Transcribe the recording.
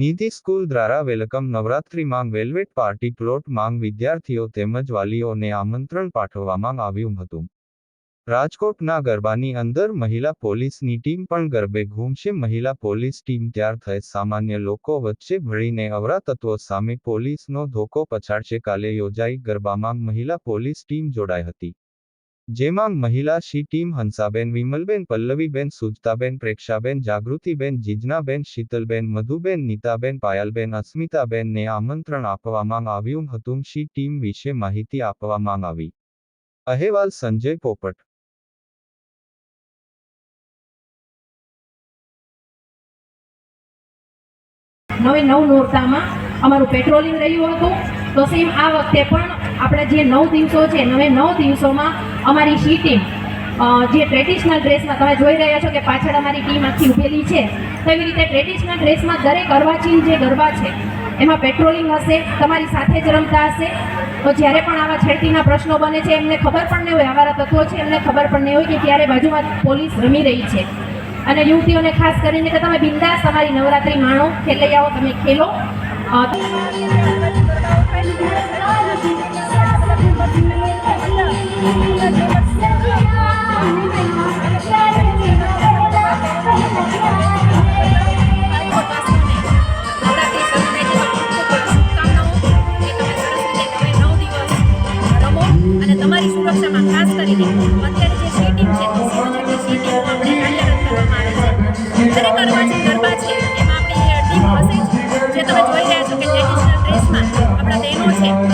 નીતિ સ્કૂલ દ્વારા વેલકમ નવરાત્રિ માંગ, વેલ્વેટ પાર્ટી પ્લોટ માંગ વિદ્યાર્થીઓ તેમજ વાલીઓને આમંત્રણ પાઠવવામાં આવ્યું હતું. રાજકોટના ગરબાની અંદર મહિલા પોલીસની ટીમ પણ ગરબે ઘૂમશે. મહિલા પોલીસ ટીમ તૈયાર થઈ સામાન્ય લોકો વચ્ચે ભળીને અવરા તત્વો સામે પોલીસનો ધોકો પછાડશે. કાલે યોજાઈ ગરબામાં મહિલા પોલીસ ટીમ જોડાઈ હતી. જેમાં મહિલા શી ટીમ હંસાબેન, વિમલબેન, પલ્લવીબેન, સુજતાબેન, પ્રેક્ષાબેન, જાગૃતિબેન જીજનાબેન શીતલબેન, મધુબેન, નીતાબેન, પાયલબેન અસ્મિતાબેનને આમંત્રણ આપવામાં આવ્યું હતું. શી ટીમ વિશે માહિતી આપવામાં આવી. અહેવાલ સંજય પોપટ. નવે નવ નોરતામાં અમારું પેટ્રોલિંગ રહ્યું હતું. તો સેમ આ વખતે પણ આપણે જે નવ દિવસો છે, નવે નવ દિવસોમાં અમારી શી ટીમ જે ટ્રેડિશનલ ડ્રેસમાં તમે જોઈ રહ્યા છો કે પાછળ અમારી ટીમ આખી ઉભેલી છે, તો એવી રીતે ટ્રેડિશનલ ડ્રેસમાં દરેક અર્વાચીન જે ગરબા છે, એમાં પેટ્રોલિંગ હશે, તમારી સાથે જ રમતા હશે. તો જ્યારે પણ આવા છેડતીના પ્રશ્નો બને છે, એમને ખબર પણ નહીં હોય આવા તત્વો છે, એમને ખબર પણ નહીં હોય કે ક્યારે બાજુમાં પોલીસ રમી રહી છે. અને યુવતીઓને ખાસ કરીને કે તમે બિંદાસ તમારી નવરાત્રી માણો ખેલઈ આવો તમે ખેલો. છે તમારી સુરક્ષામાં ખાસ કરીને અત્યારે જે સીટિંગ છે તો સો આપણે કાર્યરત કરવામાં આવે છે. દરેક ગરબા છે આપણી આપણા